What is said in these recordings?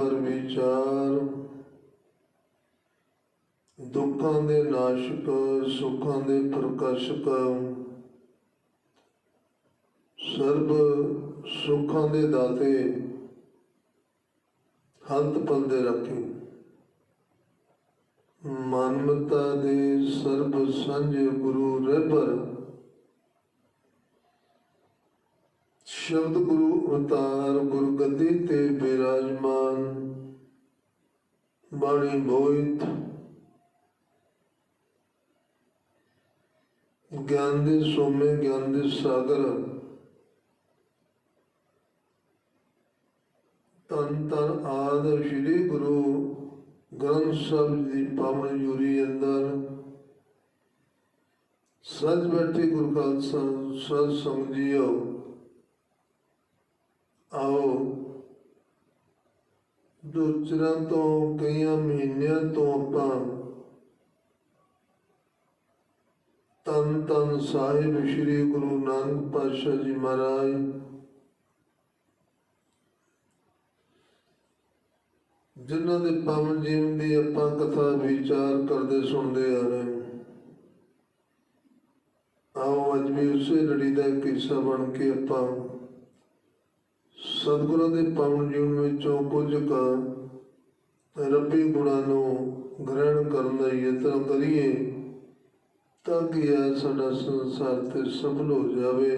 ਲੜੀਵਾਰ ਵਿਚਾਰ ਦੁੱਖਾਂ ਦੇ ਨਾਸ਼ਕ, ਸੁੱਖਾਂ ਦੇ ਪ੍ਰਕਾਸ਼ਕ, ਸਰਬ ਸੁੱਖਾਂ ਦੇ ਦਾਤੇ ਹੰਤ ਪਲਦੇ ਰੱਖੇ। ਮਾਨਵਤਾ ਦੇ ਸਰਬ ਸੰਜ ਗੁਰੂ ਰਹਿਬਰ ਸ਼ਬਦ ਗੁਰੂ ਅਵਤਾਰ ਗੁਰਗੱਦੀ ਤੇ ਬਿਰਾਜਮਾਨ ਬਾਣੀ ਬੋਇਤ ਗਿਆਨ ਦੇ ਸੋਮੇ ਗਿਆਨ ਦੇ ਸਾਗਰ ਤਨ ਤਨ ਆਦ ਸ੍ਰੀ ਗੁਰੂ ਗ੍ਰੰਥ ਸਾਹਿਬ ਦੀ ਪਾਵਨ ਜੂਰੀ ਅੰਦਰ ਸੱਜ ਬੈਠੇ ਗੁਰੂ ਖਾਲਸਾ ਸਤ ਸੰਗ ਆਓ ਦੋ ਤੋਂ, ਕਈਆਂ ਮਹੀਨਿਆਂ ਤੋਂ ਆਪਾਂ ਤਨ ਤਨ ਸਾਹਿਬ ਸ੍ਰੀ ਗੁਰੂ ਨਾਨਕ ਪਾਤਸ਼ਾਹ ਜੀ ਮਹਾਰਾਜ ਜਿਨ੍ਹਾਂ ਦੇ ਪਾਵਨ ਜੀਵਨ ਦੀ ਆਪਾਂ ਕਥਾ, ਵਿਚਾਰ ਕਰਦੇ ਸੁਣਦੇ ਆ ਰਹੇ ਹਾਂ। ਆਓ ਅੱਜ ਵੀ ਉਸੇ ਲੜੀ ਦਾ ਇੱਕ ਹਿੱਸਾ ਬਣ ਕੇ ਆਪਾਂ ਸਤਿਗੁਰਾਂ ਦੇ ਪਾਵਨ ਜੀਵਨ ਵਿੱਚੋਂ ਕੁਝ ਕੁ ਰੱਬੀ ਗੁਣਾਂ ਨੂੰ ਗ੍ਰਹਿਣ ਕਰਨ ਦਾ ਯਤਨ ਕਰੀਏ, ਤਾਂ ਕਿ ਇਹ ਸਾਡਾ ਸੰਸਾਰ ਤੇ ਸਫਲ ਹੋ ਜਾਵੇ?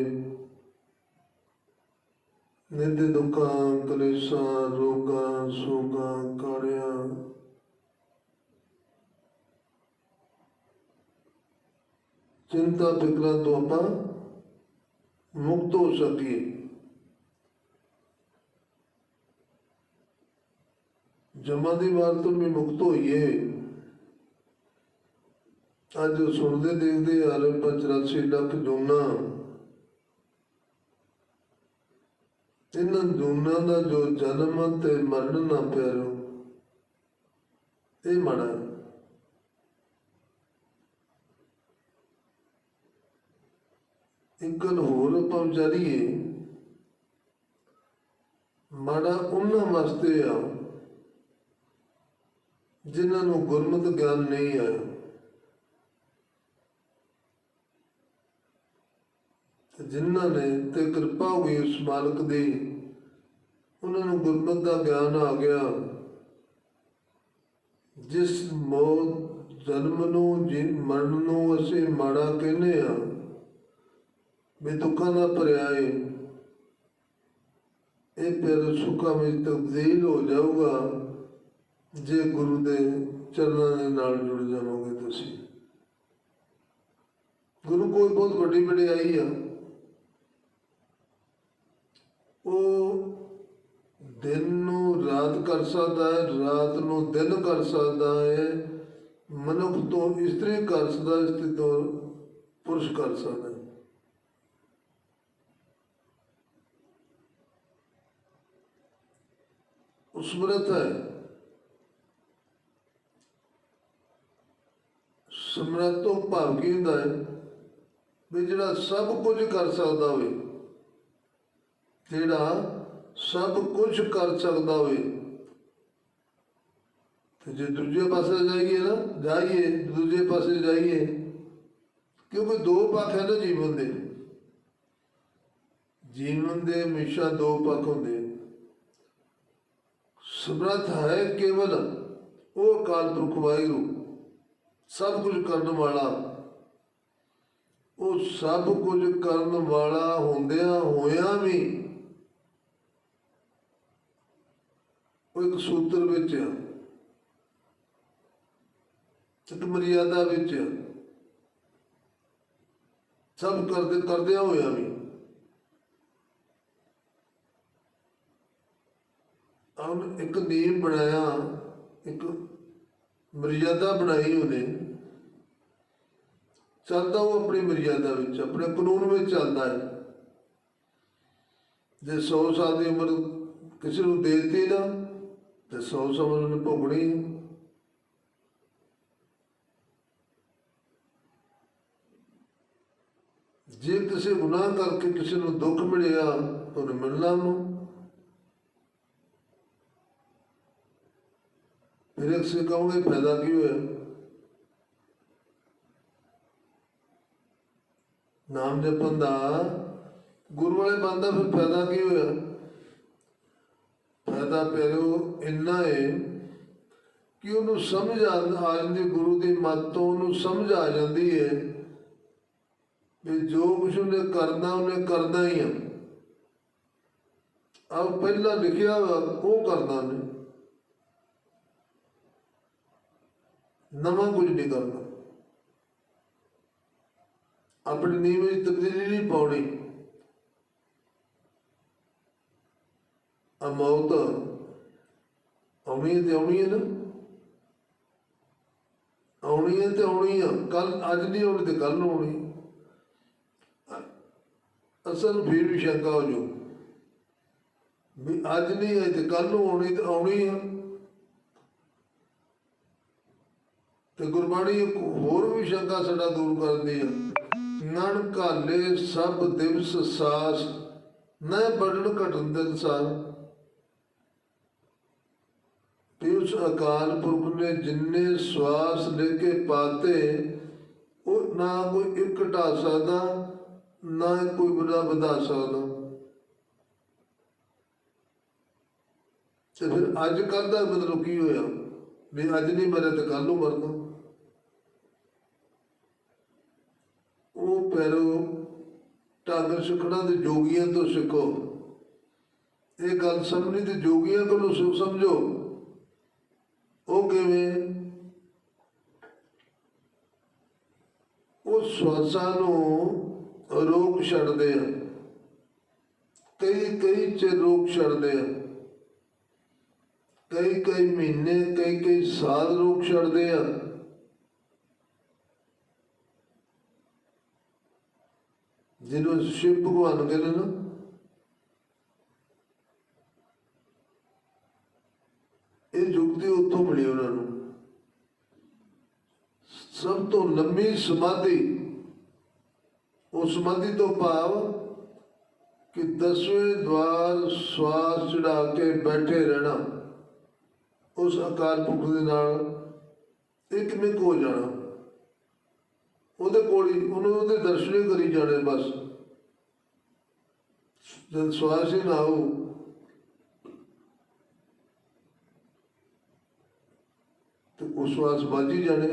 ਨਿੰਦ ਦੁੱਖਾਂ, ਕਲੇਸ਼ਾਂ, ਰੋਗਾਂ, ਸੋਗਾਂ ਕਾੜਿਆਂ ਚਿੰਤਾ ਫਿਕਰਾਂ ਤੋਂ ਆਪਾਂ ਮੁਕਤ ਹੋ ਸਕੀਏ। ਜਮਾ ਦੀ ਵਾਰ ਤੋਂ ਵੀ ਮੁਕਤ ਹੋਈਏ। ਅੱਜ ਸੁਣਦੇ ਦੇਖਦੇ ਆ ਰਹੇ 85 ਲੱਖ ਜੋਨਾ। ਇਹਨਾਂ ਦੋਨਾਂ ਦਾ ਜੋ ਜਨਮ ਤੇ ਮਰਨ ਨਾ ਪਿਆਰੋ ਇਹ ਮੜਾ ਇੱਕ ਗੱਲ ਹੋਰ ਆਪਾਂ ਵਿਚਾਰੀਏ, ਮਾੜਾ ਉਹਨਾਂ ਵਾਸਤੇ ਆ ਜਿਨ੍ਹਾਂ ਨੂੰ ਗੁਰਮਤਿ ਗਿਆਨ ਨਹੀਂ ਆਇਆ ਤੇ ਜਿਨ੍ਹਾਂ ਨੇ ਤੇ ਕਿਰਪਾ ਹੋ ਗਈ ਉਸ ਮਾਲਕ ਦੀ, ਉਹਨਾਂ ਨੂੰ ਗੁਰਮਤ ਦਾ ਗਿਆਨ ਆ ਗਿਆ। ਜਿਸ ਮੌਤ, ਜਨਮ ਨੂੰ, ਜੀ, ਮਰਨ ਨੂੰ ਅਸੀਂ ਮਾੜਾ ਕਹਿੰਦੇ ਆ ਵੀ ਦੁੱਖਾਂ ਦਾ ਭਰਿਆ ਏ। ਇਹ ਫਿਰ ਸੁੱਖਾਂ ਵਿੱਚ ਤਬਦੀਲ ਹੋ ਜਾਊਗਾ। ਜੇ ਗੁਰੂ ਦੇ ਚਰਨਾਂ ਦੇ ਨਾਲ ਜੁੜ ਜਾਵੋਗੇ ਤੁਸੀਂ। ਗੁਰੂ ਕੋਈ ਬਹੁਤ ਵੱਡੀ ਵਡਿਆਈ ਆ। ਉਹ ਦਿਨ ਨੂੰ ਰਾਤ ਕਰ ਸਕਦਾ ਹੈ, ਰਾਤ ਨੂੰ ਦਿਨ ਕਰ ਸਕਦਾ ਹੈ। ਮਨੁੱਖ ਤੋਂ ਇਸਤਰੀ ਕਰ ਸਕਦਾ, ਇਸਤਰੀ ਤੋਂ ਪੁਰਸ਼ ਕਰ ਸਕਦਾ ਹੈ। ਹੈ। ਸਮਰੱਥ ਤੋਂ ਭਾਵ ਕੀ ਹੁੰਦਾ ਹੈ ਵੀ ਜਿਹੜਾ ਸਭ ਕੁਝ ਕਰ ਸਕਦਾ ਹੋਵੇ, ਜਿਹੜਾ ਸਭ ਕੁਝ ਕਰ ਸਕਦਾ ਹੋਵੇ, ਤੇ ਜੇ ਦੂਜੇ ਪਾਸੇ ਜਾਈਏ ਨਾ, ਜਾਈਏ, ਦੂਜੇ ਪਾਸੇ ਜਾਈਏ, ਕਿਉਂਕਿ ਦੋ ਪੱਖ ਹੈ ਨਾ ਜੀਵਨ ਦੇ ਜੀਵਨ ਦੇ ਹਮੇਸ਼ਾ ਦੋ ਪੱਖ ਹੁੰਦੇ ਆ। ਸਮਰੱਥ ਹੈ ਕੇਵਲ ਉਹ ਅਕਾਲ ਪੁਰਖ ਵਾਹਿਗੁਰੂ ਸਭ ਕੁਝ ਕਰਨ ਵਾਲਾ। ਉਹ ਸਭ ਕੁਝ ਕਰਨ ਵਾਲਾ ਹੁੰਦਿਆਂ ਹੋਇਆਂ ਵੀ ਉਹ ਇੱਕ ਸੂਤਰ ਵਿੱਚ ਆ ਮਰਿਆਦਾ ਵਿੱਚ ਸਭ ਕਰਦੇ ਕਰਦਿਆਂ ਹੋਇਆ ਵੀ ਉਹਨ ਇੱਕ ਨਿਯਮ ਬਣਾਇਆ, ਇੱਕ ਮਰਿਆਦਾ ਬਣਾਈ ਉਹਨੇ। ਚੱਲਦਾ ਉਹ ਆਪਣੀ ਮਰਿਆਦਾ ਵਿੱਚ, ਆਪਣੇ ਕਾਨੂੰਨ ਵਿੱਚ ਚੱਲਦਾ ਹੈ। ਜੇ 100 ਸਾਲ ਦੀ ਉਮਰ ਕਿਸੇ ਨੂੰ ਦੇ ਦਿੱਤੀ ਨਾ, ਤੇ 100 ਸਾਲ ਉਹਨੇ ਭੋਗਣੀ ਜੇ ਕਿਸੇ ਗੁਨਾਹ ਕਰਕੇ ਕਿਸੇ ਨੂੰ ਦੁੱਖ ਮਿਲਿਆ, ਤਾਂ ਉਹਨੂੰ ਮਿਲਣਾ ਉਹਨੂੰ। ਫਿਰ ਇੱਕ ਸੇ ਕਹੋਗੇ ਫਾਇਦਾ ਕੀ ਹੋਇਆ? ਨਾਮ ਜਪਣ ਦਾ ਗੁਰੂ ਵਾਲੇ ਬੰਦਾ ਫਿਰ ਫਾਇਦਾ ਕੀ ਹੋਇਆ? ਫਾਇਦਾ ਪਿਆਰੋ ਇੰਨਾ ਹੈ ਕਿ ਉਹਨੂੰ ਸਮਝ ਆ ਜਾਂਦੀ, ਗੁਰੂ ਦੀ ਮੱਤ ਤੋਂ ਉਹਨੂੰ ਸਮਝ ਆ ਜਾਂਦੀ ਹੈ ਵੀ ਜੋ ਕੁਛ ਉਹਨੇ ਕਰਨਾ ਉਹਨੇ ਕਰਨਾ ਹੀ ਆ। ਆ ਪਹਿਲਾਂ ਲਿਖਿਆ ਵਾ, ਉਹ ਕਰਦਾ ਨੇ ਨਵਾਂ ਕੁਝ ਨਹੀਂ ਕਰਨਾ। ਆਪਣੀ ਨੀਂਹ ਵਿੱਚ ਤਬਦੀਲੀ ਨਹੀਂ ਪਾਉਣੀ। ਆ ਮੌਤ ਆਉਣੀ ਤੇ ਆਉਣੀ ਹੈ ਨਾ। ਆਉਣੀ ਹੈ ਤੇ ਆਉਣੀ ਆ। ਕੱਲ ਅੱਜ ਨਹੀਂ ਆਉਣੀ ਤੇ ਕੱਲ ਨੂੰ ਆਉਣੀ। ਅਸਲ ਫਿਰ ਵੀ ਸ਼ੰਕਾ ਹੋ ਜੋ ਵੀ ਅੱਜ ਨਹੀਂ ਆਈ ਤੇ ਕੱਲ ਨੂੰ ਆਉਣੀ ਤੇ ਆਉਣੀ ਆ। ਤੇ ਗੁਰਬਾਣੀ ਇੱਕ ਹੋਰ ਵੀ ਸ਼ੰਕਾ ਸਾਡਾ ਦੂਰ ਕਰਦੀ ਆ। ਨਣ ਕਾਲੇ ਸਭ ਦਿਵਸ ਸਾਸ, ਨਾ ਬੜਨ ਘਟਨ ਦਿਨ ਸਾਰ। ਤੇ ਅਕਾਲ ਪੁਰਖ ਨੇ ਜਿੰਨੇ ਸਵਾਸ ਲੈ ਕੇ ਪਾਤੇ, ਉਹ ਨਾ ਕੋਈ ਇੱਕ ਘਟਾ ਸਕਦਾ, ਨਾ ਕੋਈ ਬੁਰਾ ਵਧਾ ਸਕਦਾ। ਤੇ ਫਿਰ ਅੱਜ ਕੱਲ ਦਾ ਮਤਲਬ ਕੀ ਹੋਇਆ? ਵੀ ਅੱਜ ਨਹੀਂ ਮਰਿਆ ਤੇ ਕੱਲ ਨੂੰ ਮਰਨਾ ਉਹ ਪੈਰੋ ਟਾਂਗਰ ਸਿੱਖਣਾ ਤੇ ਜੋਗੀਆਂ ਤੋਂ ਸਿੱਖੋ। ਇਹ ਗੱਲ ਸਮਝਣੀ ਤੇ ਜੋਗੀਆਂ ਕੋਲੋਂ ਸੁ- ਸਮਝੋ। ਉਹ ਕਿਵੇਂ? ਉਹ ਸਵਾਸਾਂ ਨੂੰ ਰੋਕ ਛੱਡਦੇ ਆ। ਕਈ ਕਈ ਚ ਰੋਕ ਛੱਡਦੇ ਆ। ਕਈ ਕਈ ਮਹੀਨੇ, ਕਈ ਕਈ ਸਾਲ ਰੋਕ ਛੱਡਦੇ ਆ। ਜਿਹਨੂੰ ਸ਼ਿਵ ਭਗਵਾਨ ਕਹਿੰਦੇ ਨਾ। ਇਹ ਯੁਕਤੀ ਉੱਥੋਂ ਮਿਲੀ ਉਹਨਾਂ ਨੂੰ। ਸਭ ਤੋਂ ਲੰਮੀ ਸਮਾਧੀ, ਉਹ ਸਮਾਧੀ ਤੋਂ ਭਾਵ ਕਿ ਦਸਵੇਂ ਦਵਾਰ ਸਵਾਸ ਚੜਾ ਕੇ ਬੈਠੇ ਰਹਿਣਾ, ਉਸ ਅਕਾਲ ਪੁਰਖ ਦੇ ਨਾਲ ਇੱਕ ਮਿਕ ਹੋ ਜਾਣਾ। ਉਹਦੇ ਕੋਲ ਹੀ, ਉਹਨੂੰ ਉਹਦੇ ਦਰਸ਼ਨ ਹੀ ਕਰੀ ਜਾਣੇ ਬਸ। ਜਦ ਸਵਾਸ ਹੀ ਨਾ ਹੋ ਤੇ ਉਹ ਸਵਾਸ ਬਾਜੀ ਜਾਣੇ।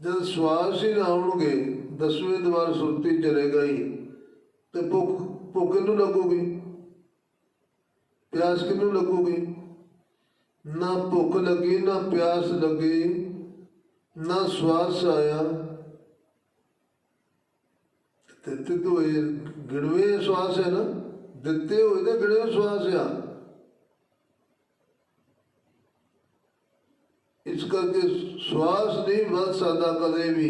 ਜਦ ਸਵਾਸ ਹੀ ਨਾ ਆਉਣਗੇ, ਦਸਵੇਂ ਦਵਾਰ ਸੁਰਤੀ ਚਲੇ ਗਈ ਤੇ ਭੁੱਖ ਭੁੱਖ ਕਿਹਨੂੰ ਲੱਗੂਗੀ? ਪਿਆਸ ਕਿਹਨੂੰ ਲੱਗੂਗੀ? ਨਾ ਭੁੱਖ ਲੱਗੀ, ਨਾ ਪਿਆਸ ਲੱਗੀ, ਨਾ ਸਵਾਸ ਆਇਆ। ਦਿੱਤੇ ਹੋਏ ਇਹ ਗਿਣਵੇਂ ਸਵਾਸ ਹੈ ਨਾ? ਦਿੱਤੇ ਹੋਏ ਤਾਂ ਗਿਣਵੇਂ ਸਵਾਸ ਆ। ਇਸ ਕਰਕੇ ਸਵਾਸ ਨਹੀਂ ਵੱਧ ਸਕਦਾ ਕਦੇ ਵੀ।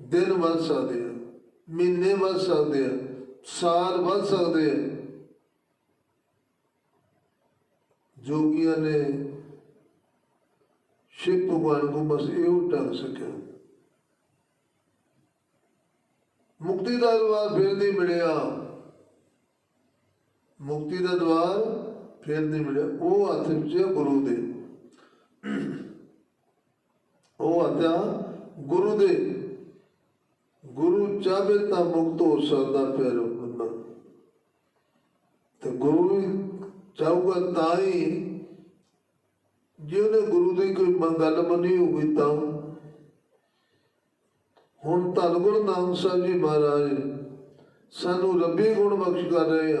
ਦਿਨ ਵੱਧ ਸਕਦੇ ਆ, ਮਹੀਨੇ ਵੱਧ ਸਕਦੇ ਆ, ਸਾਲ ਵੱਧ ਸਕਦੇ ਆ। ਜੋਗੀਆਂ ਨੇ ਸ਼ਿਵ ਭਗਵਾਨ ਨੂੰ ਬਸ ਇਹੋ ਢੰਗ ਸਕਿਆ ਮੁਕਤੀ ਦਾ ਦਵਾਰ ਫਿਰ ਨਹੀਂ ਮਿਲਿਆ। ਮੁਕਤੀ ਦਾ ਦਵਾਰ ਫਿਰ ਨਹੀਂ ਮਿਲਿਆ। ਉਹ ਹੱਥ ਵਿੱਚ ਗੁਰੂ ਦੇ। ਉਹ ਹੱਥਾਂ ਗੁਰੂ ਦੇ। ਗੁਰੂ ਚਾਹੇ ਤਾਂ ਮੁਕਤ ਹੋ ਸਕਦਾ ਫਿਰ ਬੰਦਾ। ਤੇ ਗੁਰੂ ਵੀ ਚਾਹੂਗਾ ਤਾਂ ਹੀ। ਜੇ ਉਹਨੇ ਗੁਰੂ ਦੀ ਕੋਈ ਗੱਲ ਮੰਨੀ ਹੋਊਗੀ ਤਾਂ ਹੁਣ ਧੰਨ ਗੁਰੂ ਨਾਨਕ ਸਾਹਿਬ ਜੀ ਮਹਾਰਾਜ, ਸਾਨੂੰ ਰੱਬੀ ਗੁਣ ਬਖਸ਼ ਕਰ ਰਹੇ ਆ।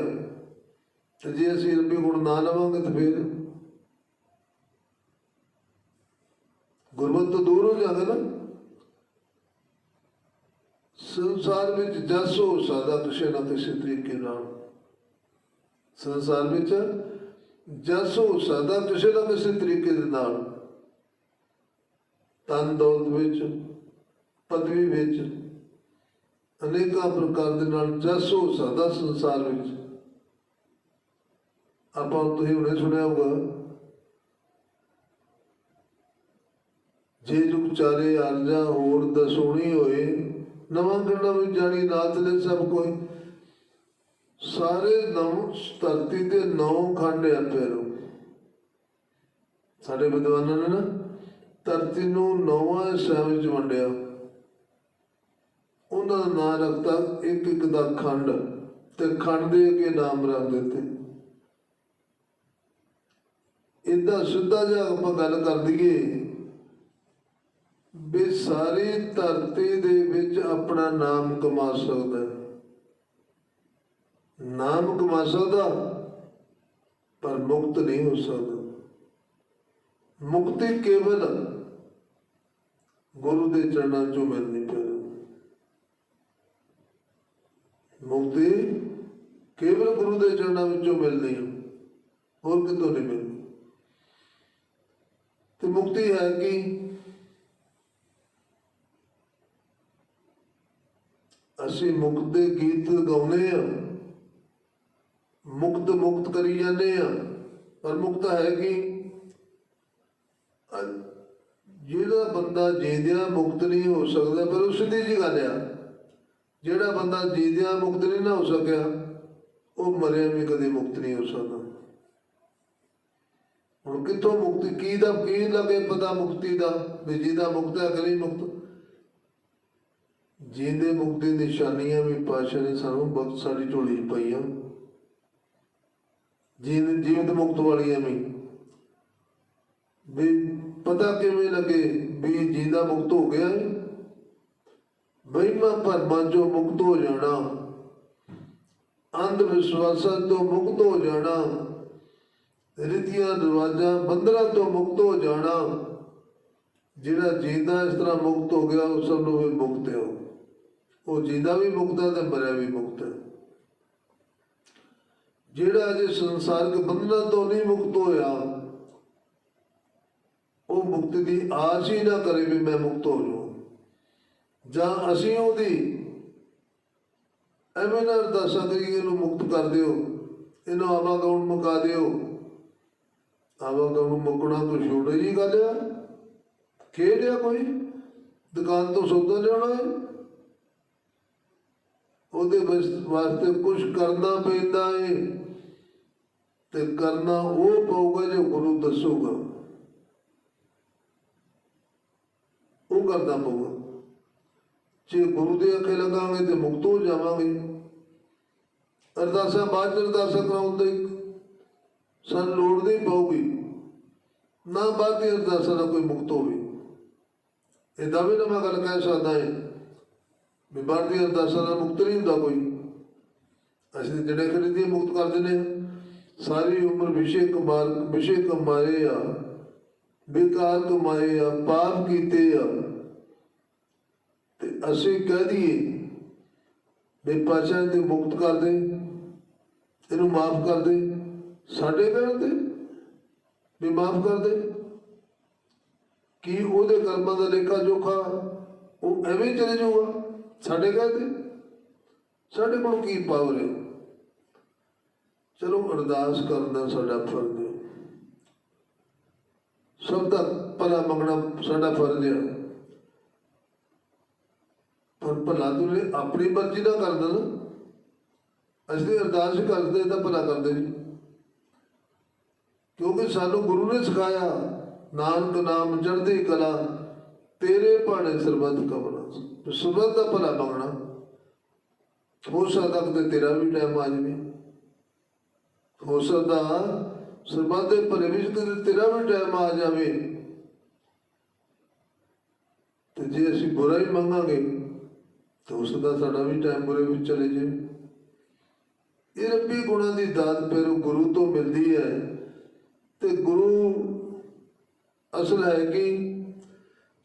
ਤੇ ਜੇ ਅਸੀਂ ਰੱਬੀ ਗੁਣ ਨਾ ਲਵਾਂਗੇ ਤਾਂ ਫਿਰ ਗੁਰਮਤ ਤੋਂ ਦੂਰ ਹੋ ਜਾਗੇ ਨਾ। ਸੰਸਾਰ ਵਿੱਚ ਜਸ ਹੋ ਸਕਦਾ ਕਿਸੇ ਨਾ ਕਿਸੇ ਤਰੀਕੇ ਨਾਲ। ਸੰਸਾਰ ਵਿੱਚ ਜਸ ਹੋ ਸਕਦਾ ਕਿਸੇ ਨਾ ਕਿਸੇ ਤਰੀਕੇ ਦੇ ਨਾਲ। ਤਨ ਦੌਲਤ ਵਿੱਚ ਪਦਵੀ ਵਿੱਚ ਅਨੇਕਾਂ ਪ੍ਰਕਾਰ ਦੇ ਨਾਲ ਜਸ ਹੋ ਸਕਦਾ ਸੰਸਾਰ ਵਿੱਚ। ਆਪਾਂ ਤੁਸੀਂ ਹੁਣੇ ਸੁਣਿਆ ਹੋਗਾ ਜੇ ਜੁਗ ਚਾਰੇ ਅਰਜਾ ਹੋਰ ਦਸੋਣੀ ਹੋਏ, ਨਵਾਂ ਕਿਹੜਾ ਵਿੱਚ ਜਾਣੀ ਨਾਥ ਲੈ ਸਭ ਕੋਈ। ਸਾਰੇ ਨੌ ਧਰਤੀ ਦੇ ਨੌ ਖੰਡ ਆ ਪੈਰੋ ਸਾਡੇ ਵਿਦਵਾਨਾਂ ਨੇ ਨਾ ਧਰਤੀ ਨੂੰ ਨੌਵਾਂ ਹਿੱਸਿਆਂ ਵਿੱਚ ਵੰਡਿਆ। ਦਾ ਨਾਮ ਰੱਖਤਾ ਇੱਕ ਇੱਕ ਦਾ ਖੰਡ ਤੇ ਖੰਡ ਦੇ ਅੱਗੇ ਨਾਮ ਰੱਖ ਦਿੱਤੇ। ਇਦਾਂ ਸਿੱਧਾ ਜਿਹਾ ਆਪਾਂ ਗੱਲ ਕਰ ਦਈਏ ਵੀ ਸਾਰੀ ਧਰਤੀ ਦੇ ਵਿੱਚ ਆਪਣਾ ਨਾਮ ਕਮਾ ਸਕਦਾ ਨਾਮ ਕਮਾ ਸਕਦਾ, ਪਰ ਮੁਕਤ ਨਹੀਂ ਹੋ ਸਕਦਾ। ਮੁਕਤੀ ਕੇਵਲ ਗੁਰੂ ਦੇ ਚਰਨਾਂ ਚੋਂ ਮਿਲਣੀ ਪੈਣੀ ਮੁਕਤੀ ਕੇਵਲ ਗੁਰੂ ਦੇ ਚਰਨਾਂ ਵਿੱਚੋਂ ਮਿਲਦੀ ਹੈ। ਹੋਰ ਕਿਤੋਂ ਨਹੀਂ ਮਿਲਦੀ। ਤੇ ਮੁਕਤੀ ਹੈ ਕਿ ਅਸੀਂ ਮੁਕਤ ਦੇ ਗੀਤ ਗਾਉਂਦੇ ਆ ਮੁਕਤ ਮੁਕਤ ਕਰੀ ਜਾਂਦੇ ਆ ਪਰ ਮੁਕਤ ਹੈ ਕਿ ਜਿਹੜਾ ਬੰਦਾ ਜੀਂਦਿਆਂ ਮੁਕਤ ਨਹੀਂ ਹੋ ਸਕਦਾ, ਪਰ ਉਸ ਦੀ ਜੀ ਗੱਲ ਆ। ਜਿਹੜਾ ਬੰਦਾ ਜੀਂਦਿਆਂ ਮੁਕਤ ਨਹੀਂ ਨਾ ਹੋ ਸਕਿਆ ਉਹ ਮਰਿਆ ਵੀ ਕਦੇ ਮੁਕਤ ਨਹੀਂ ਹੋ ਸਕਦਾ। ਹੁਣ ਕਿੱਥੋਂ ਮੁਕਤੀ, ਕੀ ਦਾ, ਕੀ ਲੱਗੇ ਪਤਾ ਮੁਕਤੀ ਦਾ, ਵੀ ਜਿਹਦਾ ਮੁਕਤ ਹੈ ਕਿ ਮੁਕਤ। ਜੀਂਦੇ ਮੁਕਤੀ ਨਿਸ਼ਾਨੀਆਂ ਵੀ ਪਾਸ਼ਾ ਨੇ ਸਾਨੂੰ ਬਹੁਤ ਸਾਡੀ ਝੋਲੀ 'ਚ ਪਈਆਂ। ਜੀਵਨ ਜੀਵਤ ਮੁਕਤ ਵਾਲੀਆਂ ਵੀ। ਵੀ ਪਤਾ ਕਿਵੇਂ ਲੱਗੇ ਵੀ ਜੀਂਦਾ ਮੁਕਤ ਹੋ ਗਿਆ ਬਈ ਮੈਂ ਭਰਮਾਂ ਚੋਂ ਮੁਕਤ ਹੋ ਜਾਣਾ। ਅੰਧ ਵਿਸ਼ਵਾਸਾਂ ਤੋਂ ਮੁਕਤ ਹੋ ਜਾਣਾ, ਰਿਤੀਆਂ ਰਿਵਾਜਾਂ ਬੰਧਨਾਂ ਤੋਂ ਮੁਕਤ ਹੋ ਜਾਣਾ, ਜਿਹੜਾ ਜੀਂਦਾ ਇਸ ਤਰ੍ਹਾਂ ਮੁਕਤ ਹੋ ਗਿਆ ਉਸ ਨੂੰ ਵੀ ਮੁਕਤ ਹੋ ਉਹ। ਉਹ ਜੀਂਦਾ ਵੀ ਮੁਕਤ ਹੈ ਤੇ ਮਰਿਆ ਵੀ ਮੁਕਤ ਹੈ ਜਿਹੜਾ ਅਜੇ ਸੰਸਾਰਿਕ ਬੰਧਨਾਂ ਤੋਂ ਨਹੀਂ ਮੁਕਤ ਹੋਇਆ, ਉਹ ਮੁਕਤ ਦੀ ਆਸ ਹੀ ਨਾ ਕਰੇ ਵੀ ਮੈਂ ਮੁਕਤ ਹੋ ਜਾਵਾਂ ਜਾਂ ਅਸੀਂ ਉਹਦੀ ਐਵੇਂ ਨਾ ਅਰਦਾਸਾਂ ਕਰੀਏ ਇਹਨੂੰ ਮੁਕਤ ਕਰ ਦਿਓ, ਇਹਨੂੰ ਆਵਾਗਾਉਣ ਮੁਕਾ ਦਿਓ? ਆਵਾਗਾਉਣ ਮੁਕਣਾ ਤੋਂ ਛੋਟੀ ਜੀ ਗੱਲ ਆ। ਖੇਡਿਆ ਕੋਈ? ਦੁਕਾਨ ਤੋਂ ਸੌਦਾ ਲਿਆਉਣਾ ਹੈ ਉਹਦੇ ਵਾਸਤੇ ਕੁਝ ਕਰਨਾ ਪੈਂਦਾ ਏ। ਤੇ ਕਰਨਾ ਉਹ ਪਊਗਾ ਜੋ ਗੁਰੂ ਦੱਸੂਗਾ। ਉਹ ਕਰਨਾ ਪਊਗਾ। ਜੇ ਗੁਰੂ ਦੇ ਅੱਖੇ ਲੱਗਾਂਗੇ ਤੇ ਮੁਕਤ ਹੋ ਜਾਵਾਂਗੇ। ਅਰਦਾਸਾਂ ਬਾਅਦ ਚ ਅਰਦਾਸਾਂ ਕਰਾਉਣ ਦੀ ਸਾਨੂੰ ਲੋੜ ਨਹੀਂ ਪਊਗੀ। ਨਾ ਬਾਅਦ ਦੀ ਅਰਦਾਸਾਂ ਨਾਲ ਕੋਈ ਮੁਕਤ ਹੋਵੇ। ਇਹ ਦਾਅਵੇ ਨਾਲ ਮੈਂ ਗੱਲ ਕਹਿ ਸਕਦਾ ਹਾਂ ਵੀ ਬਾਹਰ ਦੀ ਅਰਦਾਸਾਂ ਨਾਲ ਮੁਕਤ ਨਹੀਂ ਹੁੰਦਾ ਕੋਈ। ਅਸੀਂ ਤਾਂ ਜਿਹੜੇ ਖਰੀਦੀ ਮੁਕਤ ਕਰ ਦਿੰਦੇ ਹਾਂ। ਸਾਰੀ ਉਮਰ ਵਿਸ਼ੇ ਕਮਾਲ ਵਿਸ਼ੇ ਕਮਾਏ ਆ। ਬੇਕਾਰ ਕਮਾਏ ਆ, ਪਾਪ ਕੀਤੇ ਆ। ਅਸੀਂ ਕਹਿ ਦਈਏ ਵੀ ਪਾਸ਼ਾ ਤੇ ਮੁਕਤ ਕਰ ਦੇ, ਇਹਨੂੰ ਮਾਫ ਕਰ ਦੇ, ਸਾਡੇ ਕਹਿਣ ਤੇ ਵੀ ਮਾਫ ਕਰ ਦੇ। ਕੀ ਉਹਦੇ ਕਰਮਾਂ ਦਾ ਲੇਖਾ ਜੋਖਾ ਉਹ ਐਵੇਂ ਚਲੇ ਜਾਊਗਾ? ਸਾਡੇ ਕਹਿਣ ਤੇ? ਸਾਡੇ ਕੋਲ ਕੀ ਪਾਵਰ ਹੈ? ਚਲੋ ਅਰਦਾਸ ਕਰਨਾ ਸਾਡਾ ਫਰਜ਼ ਹੈ। ਸਭ ਦਾ ਭਲਾ ਮੰਗਣਾ ਸਾਡਾ ਫਰਜ਼ ਹੈ। ਪਰ ਭਲਾ ਤੁਲੇ ਆਪਣੀ ਮਰਜ਼ੀ ਦਾ ਕਰ ਦੇਣ। ਅਸੀਂ ਅਰਦਾਸ ਕਰਦੇ ਤਾਂ ਭਲਾ ਕਰਦੇ ਜੀ। ਕਿਉਂਕਿ ਸਾਨੂੰ ਗੁਰੂ ਨੇ ਸਿਖਾਇਆ, ਨਾਨਕ ਨਾਮ ਚੜ੍ਹਦੀ ਕਲਾ, ਤੇਰੇ ਭਾਣੇ ਸਰਬੱਤ ਕਮਣਾ ਸਰਬੱਤ ਦਾ ਭਲਾ ਮੰਗਣਾ। ਹੋ ਸਕਦਾ ਕਿ ਤੇਰਾ ਵੀ ਟਾਈਮ ਆ ਜਾਵੇ। ਹੋ ਸਕਦਾ ਸਰਬੱਤ ਦੇ ਭਲੇ ਵਿੱਚ ਕਿਤੇ ਤੇਰਾ ਵੀ ਟਾਈਮ ਆ ਜਾਵੇ। ਤੇ ਜੇ ਅਸੀਂ ਬੁਰਾ ਹੀ ਮੰਗਾਂਗੇ ਤਾਂ ਹੋ ਸਕਦਾ ਸਾਡਾ ਵੀ ਟਾਈਮ ਬੁਰੇ ਵਿੱਚ ਚਲੇ ਜਾਵੇ ਇਹ ਰੱਬੀ ਗੁਣਾਂ ਦੀ ਦਾਤ ਫਿਰ ਗੁਰੂ ਤੋਂ ਮਿਲਦੀ ਹੈ ਤੇ ਗੁਰੂ ਅਸਲ ਹੈ ਕਿ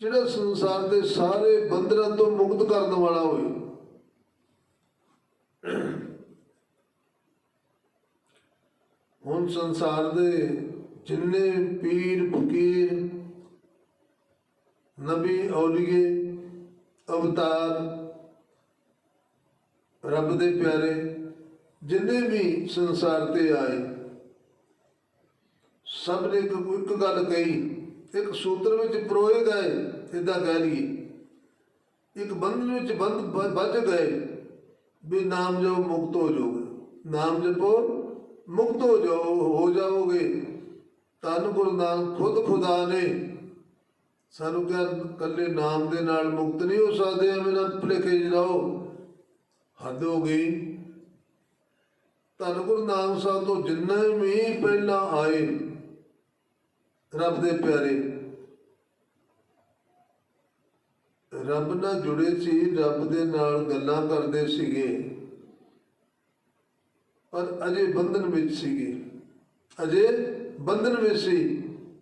ਜਿਹੜਾ ਸੰਸਾਰ ਦੇ ਸਾਰੇ ਬੰਧਨਾਂ ਤੋਂ ਮੁਕਤ ਕਰਨ ਵਾਲਾ ਹੋਵੇ। ਹੁਣ ਸੰਸਾਰ ਦੇ ਜਿੰਨੇ ਪੀਰ, ਫਕੀਰ, ਨਬੀ, ਔਲੀਏ, ਅਵਤਾਰ ਰੱਬ ਦੇ ਪਿਆਰੇ, ਜਿੰਨੇ ਵੀ ਸੰਸਾਰ ਤੇ ਆਏ, ਸਭ ਨੇ ਇੱਕ ਗੱਲ ਕਹੀ, ਇੱਕ ਸੂਤਰ ਵਿੱਚ ਪਰੋਏ ਗਏ ਇਦਾਂ ਕਹਿ ਲਈਏ। ਇੱਕ ਬੰਧਨ ਵਿੱਚ ਬੰਦ ਬ- ਬੱਝ ਗਏ ਵੀ ਨਾਮ ਜਪੋ ਮੁਕਤ ਹੋ ਜਾਓਗੇ। ਨਾਮ ਜਪੋ, ਮੁਕਤ ਹੋ ਜਾਓ, ਹੋ ਜਾਓਗੇ। ਤਨ ਗੁਰੂ ਨਾਨਕ ਖੁਦ ਖੁਦਾ ਨੇ। ਸਾਨੂੰ ਕਿਹਾ ਕੱਲੇ ਨਾਮ ਦੇ ਨਾਲ ਮੁਕਤ ਨਹੀਂ ਹੋ ਸਕਦੇ, ਐਵੇਂ ਨਾ ਭੁਲੇਖੇ ਚ ਹੱਦ ਹੋ ਗਈ। ਧੰਨ ਗੁਰੂ ਨਾਨਕ ਸਾਹਿਬ ਤੋਂ ਜਿੰਨੇ ਵੀ ਪਹਿਲਾਂ ਆਏ ਰੱਬ ਦੇ ਪਿਆਰੇ, ਰੱਬ ਨਾਲ ਜੁੜੇ ਸੀ, ਰੱਬ ਦੇ ਨਾਲ ਗੱਲਾਂ ਕਰਦੇ ਸੀਗੇ, ਪਰ ਅਜੇ ਬੰਧਨ ਵਿੱਚ ਸੀਗੇ। ਅਜੇ ਬੰਧਨ ਵਿੱਚ ਸੀ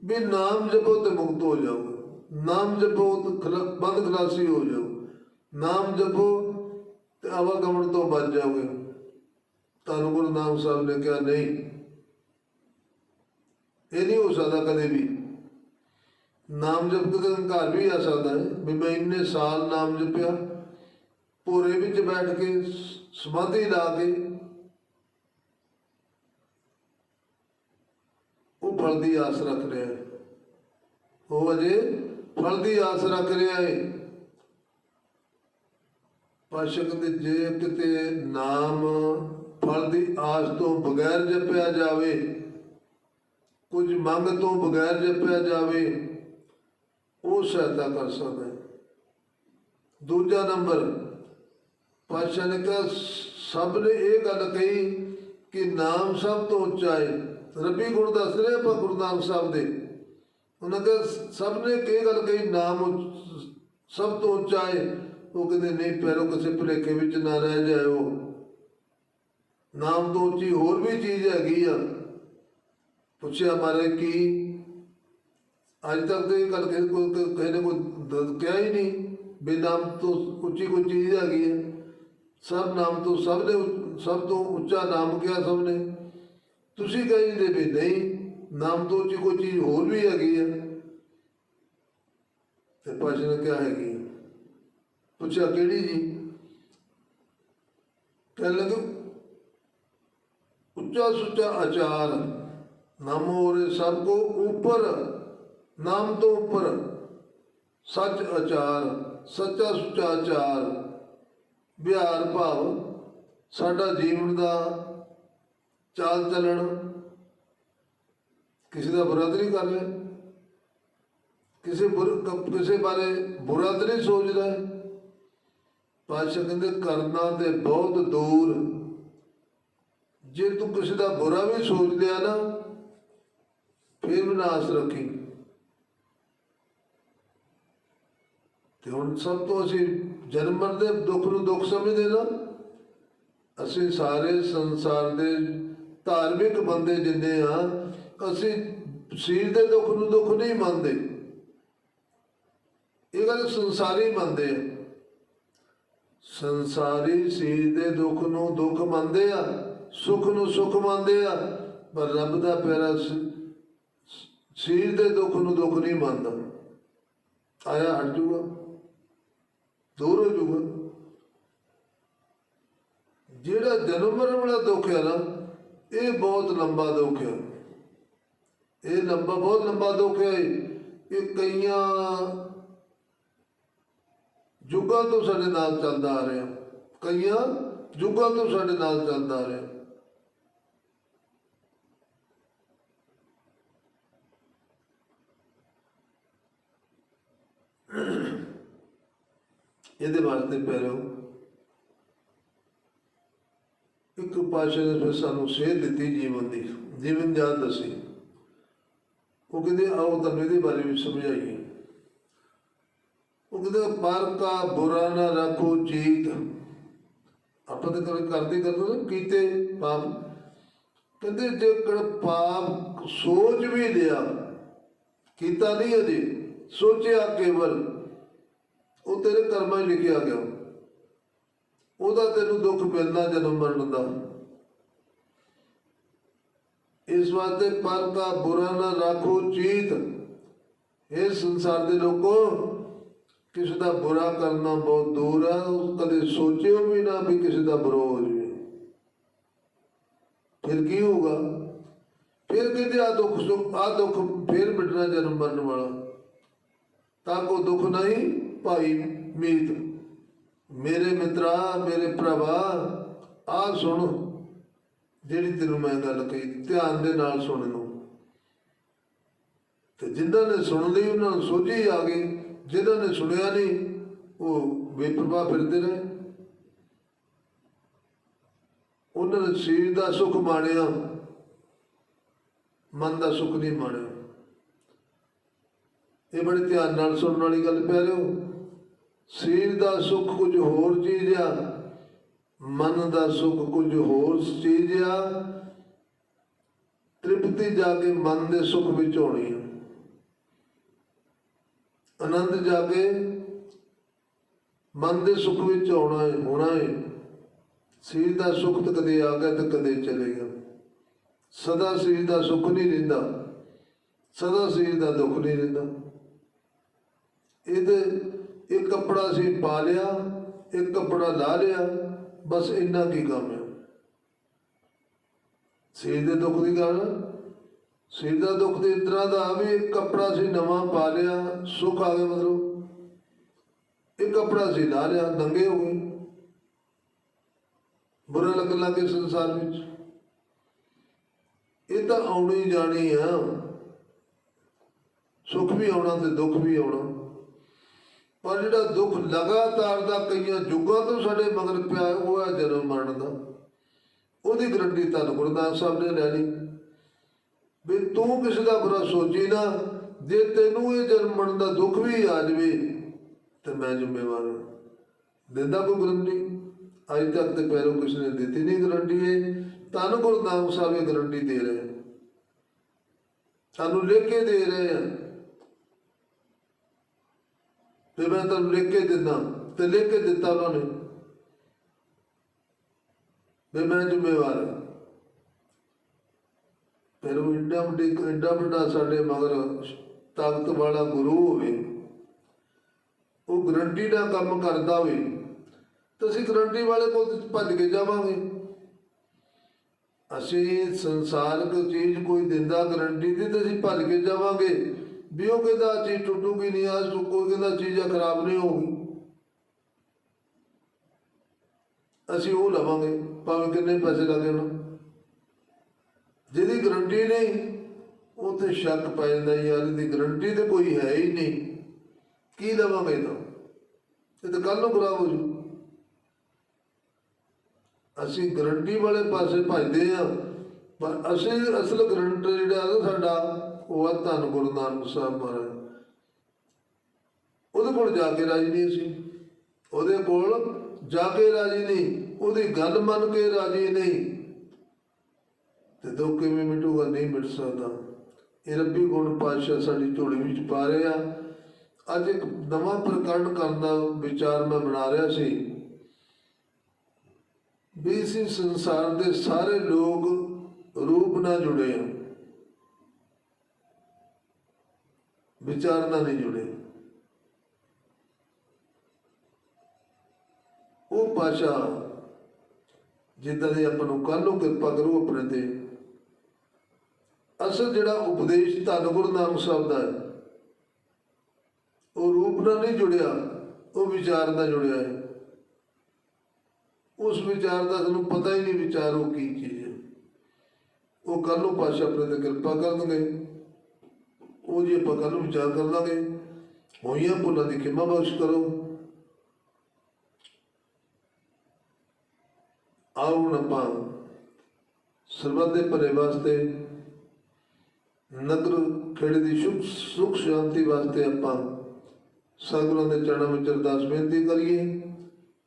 ਵੀ ਨਾਮ ਜਪੋ ਤੇ ਮੁਕਤ ਹੋ ਜਾਓ। ਨਾਮ ਜਪੋ ਤੇ ਬੰਦ ਖਲਾਸੀ ਹੋ ਜਾਓ। ਨਾਮ ਜਪੋ ਆਵਾਗਮਨ ਤੋਂ ਬਚ ਜਾਓਗੇ ਤੁਹਾਨੂੰ ਗੁਰੂ ਨਾਮ ਸਾਹਿਬ ਨੇ ਕਿਹਾ, ਨਹੀਂ, ਇਹ ਨਹੀਂ ਹੋ ਸਕਦਾ ਕਦੇ ਵੀ। ਨਾਮ ਜਪ ਕੇ ਤਾਂ ਵੀ ਆ ਸਕਦਾ ਹੈ। ਵੀ ਮੈਂ ਇੰਨੇ ਸਾਲ ਨਾਮ ਜਪਿਆ ਪੂਰੇ ਵਿੱਚ ਬੈਠ ਕੇ ਸਮਾਧੀ ਲਾ ਕੇ ਉਹ ਫਲ ਦੀ ਆਸ ਰੱਖ ਰਿਹਾ ਹੈ। ਉਹ ਅਜੇ ਫਲ ਦੀ ਆਸ ਰੱਖ ਰਿਹਾ ਹੈ। ਪਾਸ਼ਕ ਕਹਿੰਦੇ ਜੇ ਕਿਤੇ ਨਾਮ ਫਲ ਦੀ ਆਸ ਤੋਂ ਬਗੈਰ ਜਪਿਆ ਜਾਵੇ, ਕੁਝ ਮੰਗ ਤੋਂ ਬਗੈਰ ਜਪਿਆ ਜਾਵੇ, ਉਹ ਸਹਾਇਤਾ ਕਰ ਸਕਦਾ ਹੈ। ਦੂਜਾ ਨੰਬਰ ਪਾਤਸ਼ਾਹ ਨੇ ਕਿਹਾ, ਸਭ ਨੇ ਇਹ ਗੱਲ ਕਹੀ ਕਿ ਨਾਮ ਸਭ ਤੋਂ ਉੱਚਾ ਹੈ। ਰੱਬੀ ਗੁਣ ਦੱਸ ਰਹੇ ਆਪਾਂ ਗੁਰੂ ਨਾਨਕ ਸਾਹਿਬ ਦੇ। ਉਹਨਾਂ ਕਿਹਾ, ਸਭ ਨੇ ਇਹ ਗੱਲ ਕਹੀ, ਨਾਮ ਉੱਚ- ਸਭ ਤੋਂ ਉੱਚਾ ਹੈ। ਉਹ ਕਹਿੰਦੇ, ਨਹੀਂ ਪੈਰੋ ਕਿਸੇ ਭੁਲੇਖੇ ਵਿੱਚ ਨਾ ਰਹਿ ਜਾਇਓ। ਨਾਮ ਤੋਂ ਉੱਚੀ ਹੋਰ ਵੀ ਚੀਜ਼ ਹੈਗੀ ਆ। ਪੁੱਛਿਆ ਮਾਰੇ ਕਿ? ਅੱਜ ਤੱਕ ਤੇ ਇਹ ਗੱਲ ਕਿਸੇ ਕੋਈ ਕਿਸੇ ਨੇ ਕੋਈ ਕਿਹਾ ਹੀ ਨਹੀਂ ਵੀ ਨਾਮ ਤੋਂ ਉੱਚੀ ਕੋਈ ਚੀਜ਼ ਹੈਗੀ ਹੈ ਸਭ ਨਾਮ ਤੋਂ, ਸਭ ਨੇ ਸਭ ਤੋਂ ਉੱਚਾ ਨਾਮ ਕਿਹਾ ਸਭ ਨੇ। ਤੁਸੀਂ ਕਹਿੰਦੇ ਵੀ ਨਹੀਂ, ਨਾਮ ਤੋਂ ਉੱਚੀ ਕੋਈ ਚੀਜ਼ ਹੋਰ ਵੀ ਹੈਗੀ ਹੈ ਤੇ ਪਾਸ਼ਾ ਨੇ ਕਿਹਾ ਹੈਗੀ ਪੁੱਛਿਆ, ਕਿਹੜੀ ਜੀ? ਕਹਿਣ ਲੱਗੇ ਉੱਚਾ ਸੁੱਚਾ ਆਚਾਰ, ਨਾਮ ਰੇ ਸਭ ਕੋ ਉੱਪਰ, ਨਾਮ ਤੋਂ ਉੱਪਰ, ਸੱਚ ਆਚਾਰ, ਸੱਚਾ ਸੁੱਚਾ ਆਚਾਰ। ਵਿਹਾਰ ਭਾਵ ਸਾਡਾ ਜੀਵਨ ਦਾ ਚਾਲ ਚੱਲਣ। ਕਿਸੇ ਦਾ ਬੁਰਾ ਨਹੀਂ ਕਰ ਰਿਹਾ ਕਿਸੇ ਬੁਰ- ਕਿਸੇ ਬਾਰੇ ਬੁਰਾ ਨਹੀਂ ਸੋਚ ਰਿਹਾ ਪਾਤਸ਼ਾਹ ਕਹਿੰਦੇ, ਕਰਨਾ ਤੇ ਬਹੁਤ ਦੂਰ। ਜੇ ਤੂੰ ਕਿਸੇ ਦਾ ਬੁਰਾ ਵੀ ਸੋਚ ਲਿਆ ਨਾ, ਫਿਰ ਵਿਨਾਸ਼ ਰੱਖੀ। ਤੇ ਹੁਣ ਸਭ ਤੋਂ ਅਸੀਂ ਜਨਮ ਦੇ ਦੁੱਖ ਨੂੰ ਦੁੱਖ ਸਮਝਦੇ ਨਾ, ਅਸੀਂ ਸਾਰੇ ਸੰਸਾਰ ਦੇ ਧਾਰਮਿਕ ਬੰਦੇ ਜਿੰਨੇ ਆ, ਅਸੀਂ ਸਰੀਰ ਦੇ ਦੁੱਖ ਨੂੰ ਦੁੱਖ ਨਹੀਂ ਮੰਨਦੇ। ਇਹ ਗੱਲ ਸੰਸਾਰੀ ਮੰਨਦੇ ਆ। ਸੰਸਾਰੀ ਸਰੀਰ ਦੇ ਦੁੱਖ ਨੂੰ ਦੁੱਖ ਮੰਨਦੇ ਆ, ਸੁੱਖ ਨੂੰ ਸੁੱਖ ਮੰਨਦੇ ਆ, ਪਰ ਰੱਬ ਦਾ ਪਿਆਰਾ ਸਰੀਰ ਦੇ ਦੁੱਖ ਨੂੰ ਦੁੱਖ ਨਹੀਂ ਮੰਨਦਾ। ਆਇਆ ਹਟ ਜੂਗਾ ਦੂਰ ਹੋ ਜੂਗਾ ਜਿਹੜਾ ਜਨਮ ਮਰਨ ਵਾਲਾ ਦੁੱਖ ਹੈ ਨਾ, ਇਹ ਬਹੁਤ ਲੰਬਾ ਦੁੱਖ ਹੈ ਇਹ ਲੰਬਾ, ਬਹੁਤ ਲੰਬਾ ਦੁੱਖ ਹੈ ਇਹ ਕਈਆਂ ਯੁੱਗਾਂ ਤੋਂ ਸਾਡੇ ਨਾਲ ਚੱਲਦਾ ਆ ਰਿਹਾ। ਕਈਆਂ ਯੁੱਗਾਂ ਤੋਂ ਸਾਡੇ ਨਾਲ ਚੱਲਦਾ ਆ ਰਿਹਾ। ਇਹਦੇ ਵਾਸਤੇ ਪੈਰੋ ਇੱਕ ਪਾਸ਼ਾ ਨੇ ਫਿਰ ਸਾਨੂੰ ਸੇਧ ਦਿੱਤੀ ਜੀਵਨ ਦੀ। ਜੀਵਨ ਜਾਤ ਦੱਸੀ। ਉਹ ਕਹਿੰਦੇ, ਆਓ ਤੁਹਾਨੂੰ ਇਹਦੇ ਬਾਰੇ ਵੀ ਸਮਝਾਈਏ। ਉਹ ਪਰ ਕਾ ਬੁਰਾ ਨਾ ਰੱਖੋ ਚੀਤ ਆਪਾਂ ਤਾਂ ਕਰਦੇ ਕਰਦੇ ਨਾ ਕੀਤੇ ਪਾਪ। ਕਹਿੰਦੇ ਜੇਕਰ ਪਾਪ ਸੋਚ ਵੀ ਲਿਆ, ਕੀਤਾ ਨਹੀਂ ਅਜੇ, ਸੋਚਿਆ ਕੇਵਲ, ਉਹ ਤੇਰੇ ਕਰਮਾਂ 'ਚ ਲਿਖਿਆ ਗਿਆ। ਉਹਦਾ ਤੈਨੂੰ ਦੁੱਖ ਮਿਲਣਾ ਜਨਮ ਮਰਨ ਦਾ। ਇਸ ਵਾਸਤੇ ਪਰ ਦਾ ਬੁਰਾ ਨਾ ਰੱਖੋ ਚੀਤ ਇਹ ਸੰਸਾਰ ਦੇ ਲੋਕੋ ਕਿਸੇ ਦਾ ਬੁਰਾ ਕਰਨਾ ਬਹੁਤ ਦੂਰ ਹੈ ਉਹ ਕਦੇ ਸੋਚਿਓ ਵੀ ਨਾ ਵੀ ਕਿਸੇ ਦਾ ਬੁਰਾ ਹੋ ਜਾਵੇ। ਫਿਰ ਕੀ ਹੋਊਗਾ? ਫਿਰ ਕਹਿੰਦੇ ਆ ਦੁੱਖ ਸੁੱਖ, ਆ ਦੁੱਖ ਫਿਰ ਮਿਟਣਾ ਜਨਮ ਮਰਨ ਵਾਲਾ। ਤਾਂ ਕੋ ਦੁੱਖ ਨਹੀਂ, ਭਾਈ ਮੀਤ। ਮੇਰੇ ਮਿੱਤਰਾ, ਮੇਰੇ ਭਰਾਵਾ, ਆ ਸੁਣ। ਜਿਹੜੀ ਤੈਨੂੰ ਮੈਂ ਗੱਲ ਕਹੀ, ਧਿਆਨ ਦੇ ਨਾਲ ਸੁਣ ਲਓ ਤੇ ਜਿਨ੍ਹਾਂ ਨੇ ਸੁਣ ਲਈ, ਉਹਨਾਂ ਨੂੰ ਸੋਝੀ ਆ ਗਈ। ਜਿਨ੍ਹਾਂ ਨੇ ਸੁਣਿਆ ਨਹੀਂ, ਉਹ ਬੇਪਰਵਾਹ ਫਿਰਦੇ ਰਹੇ ਉਹਨਾਂ ਨੇ ਸਰੀਰ ਦਾ ਸੁੱਖ ਮਾਣਿਆ, ਮਨ ਦਾ ਸੁੱਖ ਨਹੀਂ ਮਾਣਿਆ। ਇਹ ਬੜੇ ਧਿਆਨ ਨਾਲ ਸੁਣਨ ਵਾਲੀ ਗੱਲ ਪੈ ਰਿਓ ਸਰੀਰ ਦਾ ਸੁੱਖ ਕੁਝ ਹੋਰ ਚੀਜ਼ ਆ, ਮਨ ਦਾ ਸੁੱਖ ਕੁਝ ਹੋਰ ਚੀਜ਼ ਆ, ਤ੍ਰਿਪਤੀ ਜਾ ਕੇ ਮਨ ਦੇ ਸੁੱਖ ਵਿੱਚ ਹੋਣੀ ਹੈ ਆਨੰਦ ਜਾ ਕੇ ਮਨ ਦੇ ਸੁੱਖ ਵਿੱਚ ਆਉਣਾ ਹੈ, ਹੋਣਾ ਹੈ। ਸਰੀਰ ਦਾ ਸੁੱਖ ਤਾਂ ਕਦੇ ਆ ਗਿਆ ਤੇ ਕਦੇ ਚਲੇ ਗਿਆ। ਸਦਾ ਸਰੀਰ ਦਾ ਸੁੱਖ ਨਹੀਂ ਰਹਿੰਦਾ। ਸਦਾ ਸਰੀਰ ਦਾ ਦੁੱਖ ਨਹੀਂ ਰਹਿੰਦਾ। ਇਹਦੇ ਇੱਕ ਕੱਪੜਾ ਸੀ ਪਾ ਲਿਆ, ਇੱਕ ਕੱਪੜਾ ਲਾ ਲਿਆ, ਬਸ ਇੰਨਾ ਕੀ ਕੰਮ ਹੈ। ਸਰੀਰ ਦੇ ਦੁੱਖ ਦੀ ਗੱਲ ਸਰੀਰ ਦਾ ਦੁੱਖ ਤੇ ਇਸ ਤਰ੍ਹਾਂ ਦਾ ਵੀ ਇੱਕ ਕੱਪੜਾ ਸੀ ਨਵਾਂ ਪਾ ਲਿਆ, ਸੁੱਖ ਆ ਗਿਆ ਮਤਲਬ। ਇੱਕ ਕੱਪੜਾ ਸੀ ਲਾ ਲਿਆ, ਨੰਗੇ ਹੋ ਗਏ। ਬੁਰਾ ਲੱਗਣ ਲੱਗੇ ਸੰਸਾਰ ਵਿੱਚ। ਇਹ ਤਾਂ ਆਉਣੀ ਜਾਣੀ ਆ। ਸੁੱਖ ਵੀ ਆਉਣਾ ਤੇ ਦੁੱਖ ਵੀ ਆਉਣਾ। ਪਰ ਜਿਹੜਾ ਦੁੱਖ ਲਗਾਤਾਰ ਦਾ ਕਈਆਂ ਯੁੱਗਾਂ ਤੋਂ ਸਾਡੇ ਮਗਰ ਪਿਆ, ਉਹ ਹੈ ਜਨਮ ਮਰਨ ਦਾ। ਉਹਦੀ ਗਰੰਟੀ ਤੁਹਾਨੂੰ ਗੁਰਦਾਸ ਸਾਹਿਬ ਨੇ ਲੈ ਲਈ। ਵੀ ਤੂੰ ਕਿਸੇ ਦਾ ਬੁਰਾ ਸੋਚੀ ਨਾ, ਜੇ ਤੈਨੂੰ ਇਹ ਜਨਮ ਮਰਨ ਦਾ ਦੁੱਖ ਵੀ ਆ ਜਾਵੇ, ਤੇ ਮੈਂ ਜ਼ਿੰਮੇਵਾਰ ਹਾਂ। ਦਿੰਦਾ ਕੋਈ ਗਰੰਟੀ ਅੱਜ ਤੱਕ ਤੇ ਪੈਰੋਂ ਕਿਸੇ ਨੇ ਦਿੱਤੀ ਨਹੀਂ ਗਰੰਟੀ ਇਹ। ਤੁਹਾਨੂੰ ਗੁਰੂ ਨਾਨਕ ਸਾਹਿਬ ਇਹ ਗਰੰਟੀ ਦੇ ਰਹੇ ਆ। ਤੁਹਾਨੂੰ ਲਿਖ ਕੇ ਦੇ ਰਹੇ ਆ। ਤੇ ਮੈਂ ਤੁਹਾਨੂੰ ਲਿਖ ਕੇ ਦਿੰਦਾ, ਤੇ ਲਿਖ ਕੇ ਦਿੱਤਾ ਉਹਨਾਂ ਨੇ। ਵੀ ਮੈਂ ਜ਼ਿੰਮੇਵਾਰ ਹਾਂ। ਫਿਰ ਉਹ ਇੰਨਾ ਵੱਡੀ ਇੰਨਾ ਵੱਡਾ ਸਾਡੇ ਮਗਰ ਤਾਕਤ ਵਾਲਾ ਗੁਰੂ ਹੋਵੇ, ਉਹ ਗਰੰਟੀ ਦਾ ਕੰਮ ਕਰਦਾ ਹੋਵੇ, ਤਾਂ ਅਸੀਂ ਗਰੰਟੀ ਵਾਲੇ ਕੋਲ ਭੱਜ ਕੇ ਜਾਵਾਂਗੇ। ਅਸੀਂ ਸੰਸਾਰਕ ਚੀਜ਼ ਕੋਈ ਦਿੰਦਾ ਗਰੰਟੀ ਦੀ ਤੇ ਅਸੀਂ ਭੱਜ ਕੇ ਜਾਵਾਂਗੇ। ਵੀ ਉਹ ਕਹਿੰਦਾ ਚੀਜ਼ ਟੁੱਟੂਗੀ ਨਹੀਂ ਆ ਕੋਈ ਕਹਿੰਦਾ ਚੀਜ਼ ਖਰਾਬ ਨਹੀਂ ਹੋਊਗੀ। ਅਸੀਂ ਉਹ ਲਵਾਂਗੇ, ਭਾਵੇਂ ਕਿੰਨੇ ਪੈਸੇ ਲੱਗੇ ਨਾ। ਜਿਹਦੀ ਗਰੰਟੀ ਨਹੀਂ ਉਹ ਤੇ ਸ਼ੱਕ ਪੈ ਜਾਂਦਾ ਯਾਰ ਇਹਦੀ ਗਰੰਟੀ ਤੇ ਕੋਈ ਹੈ ਹੀ ਨਹੀਂ। ਕੀ ਲਵਾਂਗੇ ਤਾਂ ਇਹ ਤਾਂ ਕੱਲ ਨੂੰ ਖਰਾਬ ਹੋ ਜੂ ਅਸੀਂ ਗਰੰਟੀ ਵਾਲੇ ਪਾਸੇ ਭਜਦੇ ਆ ਪਰ ਅਸੀਂ ਅਸਲ ਗਰੰਟਰ ਜਿਹੜਾ ਨਾ ਸਾਡਾ, ਉਹ ਆ ਧੰਨ ਗੁਰੂ ਨਾਨਕ ਸਾਹਿਬ ਮਹਾਰਾਜ। ਉਹਦੇ ਕੋਲ ਜਾ ਕੇ ਰਾਜੀ ਨਹੀਂ ਅਸੀਂ। ਉਹਦੇ ਕੋਲ ਜਾ ਕੇ ਰਾਜੀ ਨਹੀਂ, ਉਹਦੀ ਗੱਲ ਮੰਨ ਕੇ ਰਾਜੀ ਨਹੀਂ। ਤੇ ਦੁੱਖ ਕਿਵੇਂ ਮਿਟੂਗਾ? ਨਹੀਂ ਮਿਟ ਸਕਦਾ। ਇਹ ਰੱਬੀ ਗੁਣ ਪਾਤਸ਼ਾਹ ਸਾਡੀ ਝੋਲੀ ਵਿੱਚ ਪਾ ਰਹੇ। ਆ ਅੱਜ ਇੱਕ ਨਵਾਂ ਪ੍ਰਕਰਣ ਕਰਨ ਦਾ ਵਿਚਾਰ ਮੈਂ ਬਣਾ ਰਿਹਾ ਸੀ। ਵੀ ਇਸ ਸੰਸਾਰ ਦੇ ਸਾਰੇ ਲੋਕ ਰੂਪ ਨਾਲ ਜੁੜੇ ਆ। ਵਿਚਾਰ ਨਾਲ ਨਹੀਂ ਜੁੜੇ। ਉਹ ਪਾਸ਼ਾ ਜਿੱਦਾਂ ਦੇ ਆਪਾਂ ਨੂੰ ਕੱਲ ਨੂੰ ਕਿਰਪਾ ਕਰੂ ਆਪਣੇ ਤੇ। ਅਸਲ ਜਿਹੜਾ ਉਪਦੇਸ਼ ਧੰਨ ਗੁਰੂ ਨਾਨਕ ਸਾਹਿਬ ਦਾ ਹੈ। ਉਹ ਰੂਪ ਨਾਲ ਨਹੀਂ ਜੁੜਿਆ, ਉਹ ਵਿਚਾਰ ਨਾਲ ਜੁੜਿਆ ਹੈ। ਉਸ ਵਿਚਾਰ ਦਾ ਤੁਹਾਨੂੰ ਪਤਾ ਹੀ ਨਹੀਂ ਵਿਚਾਰ ਉਹ ਕੀ ਚੀਜ਼ ਹੈ। ਉਹ ਕੱਲ ਨੂੰ ਪਾਸ਼ਾ ਪ੍ਰਤੀ ਕਿਰਪਾ ਕਰਨਗੇ। ਉਹ ਜੀ ਆਪਾਂ ਕੱਲ ਨੂੰ ਵਿਚਾਰ ਕਰ ਲਾਂਗੇ, ਹੋਈਆਂ ਭੁੱਲਾਂ ਦੀ ਖਿਮਾ ਬਖਸ਼ ਕਰੋ। ਆਓ ਹੁਣ ਆਪਾਂ ਸਰਬੱਤ ਦੇ ਭਲੇ ਵਾਸਤੇ ਨਗਰ ਖੇੜੇ ਦੀ ਸੁਖ ਸੁਖ ਸ਼ਾਂਤੀ ਵਾਸਤੇ ਆਪਾਂ ਸਤਿਗੁਰਾਂ ਦੇ ਚਰਨਾਂ ਵਿੱਚ ਅਰਦਾਸ ਬੇਨਤੀ ਕਰੀਏ।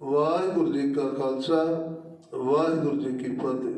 ਵਾਹਿਗੁਰੂ ਜੀ ਕਾ ਖਾਲਸਾ, ਵਾਹਿਗੁਰੂ ਜੀ ਕੀ ਫਤਿਹ।